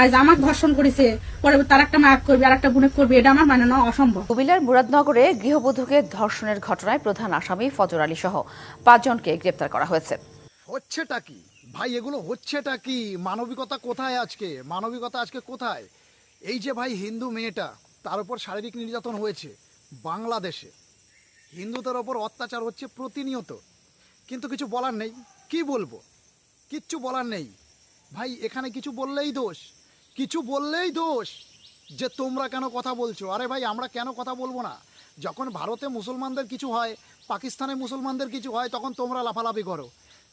আজ আমার ধর্ষণ করেছে পরে তার একটা মায়াক করবে আর একটা বুনেক করবে এটা আমার মানে নেওয়া অসম্ভব। কুমিল্লার মুরাদনগরে গৃহবধূকে ধর্ষণের ঘটনায় প্রধান আসামি ফজর আলী সহ পাঁচজনকে গ্রেপ্তার করা হয়েছে। হচ্ছেটা কি? ভাই এগুলো হচ্ছেটা কি? মানবিকতা কোথায় আজকে? মানবিকতা আজকে কোথায়? এই যে ভাই হিন্দু মেয়েটা তার উপর শারীরিক নির্যাতন হয়েছে বাংলাদেশে। হিন্দুদের ওপর অত্যাচার হচ্ছে প্রতিনিয়ত। কিন্তু কিছু বলার নেই। কি বলব? কিচ্ছু বলার নেই। ভাই এখানে কিছু বললেই দোষ। কিছু বললেই দোষ যে তোমরা কেন কথা বলছো? আরে ভাই, আমরা কেন কথা বলব না? যখন ভারতে মুসলমানদের কিছু হয়, পাকিস্তানে মুসলমানদের কিছু হয়, তখন তোমরা লাফালাফি করো।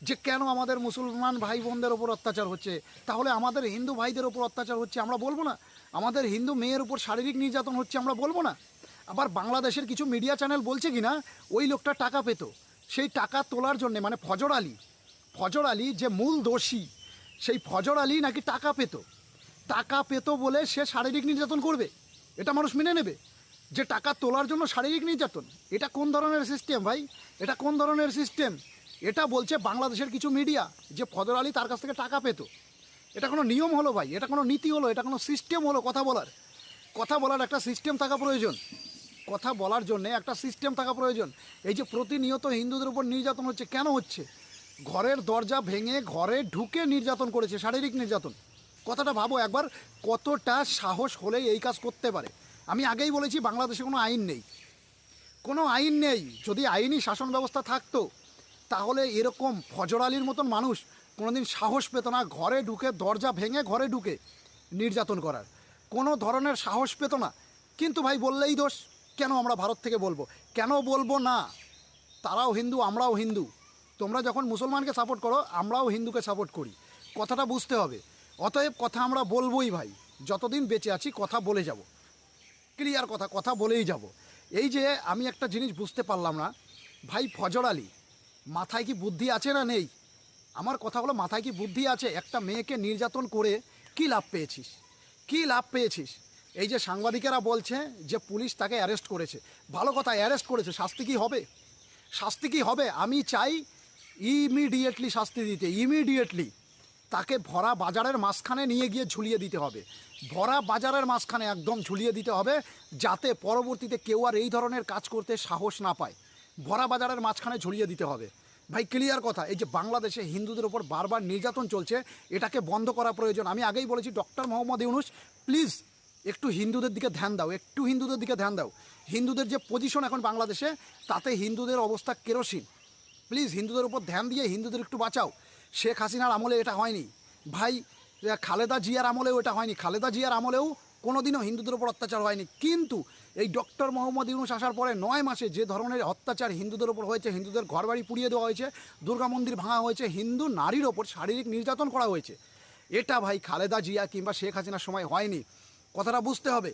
যে কেন আমাদের মুসলমান ভাই বোনদের ওপর অত্যাচার হচ্ছে? তাহলে আমাদের হিন্দু ভাইদের ওপর অত্যাচার হচ্ছে, আমরা বলব না? আমাদের হিন্দু মেয়ের উপর শারীরিক নির্যাতন হচ্ছে, আমরা বলব না? আবার বাংলাদেশের কিছু মিডিয়া চ্যানেল বলছে কি না ওই লোকটা টাকা পেত। সেই টাকা তোলার জন্যে মানে ফজর আলী ফজর আলী যে মূল দোষী, সেই ফজর আলী নাকি টাকা পেত। টাকা পেতো বলে সে শারীরিক নির্যাতন করবে। এটা মানুষ মেনে নেবে। যে টাকা তোলার জন্য শারীরিক নির্যাতন, এটা কোন ধরনের সিস্টেম ভাই? এটা কোন ধরনের সিস্টেম এটা বলছে বাংলাদেশের কিছু মিডিয়া যে ফদর আলী তার কাছ থেকে টাকা পেত। এটা কোনো নিয়ম হলো ভাই, এটা কোনো নীতি হলো, এটা কোনো সিস্টেম হলো কথা বলার। কথা বলার একটা সিস্টেম থাকা প্রয়োজন। কথা বলার জন্যে একটা সিস্টেম থাকা প্রয়োজন। এই যে প্রতিনিয়ত হিন্দুদের উপর নির্যাতন হচ্ছে, কেন হচ্ছে? ঘরের দরজা ভেঙে ঘরে ঢুকে নির্যাতন করেছে, শারীরিক নির্যাতন। কথাটা ভাবো একবার, কতটা সাহস হলেই এই কাজ করতে পারে? আমি আগেই বলেছি, বাংলাদেশে কোনো আইন নেই। কোনো আইন নেই। যদি আইনি শাসন ব্যবস্থা থাকতো, তাহলে এরকম ফজর আলীর মতন মানুষ কোনোদিন সাহস পেত না, ঘরে ঢুকে, দরজা ভেঙে ঘরে ঢুকে নির্যাতন করার। কোনো ধরনের সাহস পেত না। কিন্তু ভাই, বললেই দোষ। কেন আমরা ভারত থেকে বলব? কেন বলব না? তারাও হিন্দু, আমরাও হিন্দু। তোমরা যখন মুসলমানকে সাপোর্ট করো, আমরাও হিন্দুকে সাপোর্ট করি। কথাটা বুঝতে হবে। অতএব কথা আমরা বলবোই ভাই। যতদিন বেঁচে আছি, কথা বলে যাব। ক্লিয়ার কথা কথা বলেই যাব। এই যে আমি একটা জিনিস বুঝতে পারলাম না, ভাই ফজর আলী, মাথায় কি বুদ্ধি আছে না নেই? আমার কথা হলো, মাথায় কি বুদ্ধি আছে? একটা মেয়েকে নির্যাতন করে কি লাভ পেয়েছিস? কি লাভ পেয়েছিস? এই যে সাংবাদিকেরা বলছে যে পুলিশ তাকে অ্যারেস্ট করেছে। ভালো কথা, অ্যারেস্ট করেছে। শাস্তি কি হবে? শাস্তি কি হবে? আমি চাই ইমিডিয়েটলি শাস্তি দিতে ইমিডিয়েটলি তাকে ভরা বাজারের মাঝখানে নিয়ে গিয়ে ঝুলিয়ে দিতে হবে। ভরা বাজারের মাঝখানে একদম ঝুলিয়ে দিতে হবে যাতে পরবর্তীতে কেউ আর এই ধরনের কাজ করতে সাহস না পায়। ভরা বাজারের মাঝখানে ঝুলিয়ে দিতে হবে। ভাই ক্লিয়ার কথা, এই যে বাংলাদেশে হিন্দুদের ওপর বারবার নির্যাতন চলছে, এটাকে বন্ধ করা প্রয়োজন। আমি আগেই বলেছি ডক্টর মোহাম্মদ ইউনুস প্লিজ একটু হিন্দুদের দিকে ধ্যান দাও, একটু হিন্দুদের দিকে ধ্যান দাও। হিন্দুদের যে পজিশন এখন বাংলাদেশে, তাতে হিন্দুদের অবস্থা কেরোসিন। প্লিজ হিন্দুদের উপর ধ্যান দিয়ে হিন্দুদের একটু বাঁচাও। শেখ হাসিনার আমলে এটা হয়নি। ভাই খালেদা জিয়ার আমলেও এটা হয়নি। খালেদা জিয়ার আমলেও কোনোদিনও হিন্দুদের উপর অত্যাচার হয়নি। কিন্তু এই ডক্টর মোহাম্মদ ইউনুস আসার পরে নয় মাসে যে ধরনের অত্যাচার হিন্দুদের উপর হয়েছে, হিন্দুদের ঘরবাড়ি পুড়িয়ে দেওয়া হয়েছে, দুর্গা মন্দির ভাঙা হয়েছে, হিন্দু নারীর ওপর শারীরিক নির্যাতন করা হয়েছে। এটা ভাই খালেদা জিয়া কিংবা শেখ হাসিনার সময় হয়নি। কথাটা বুঝতে হবে।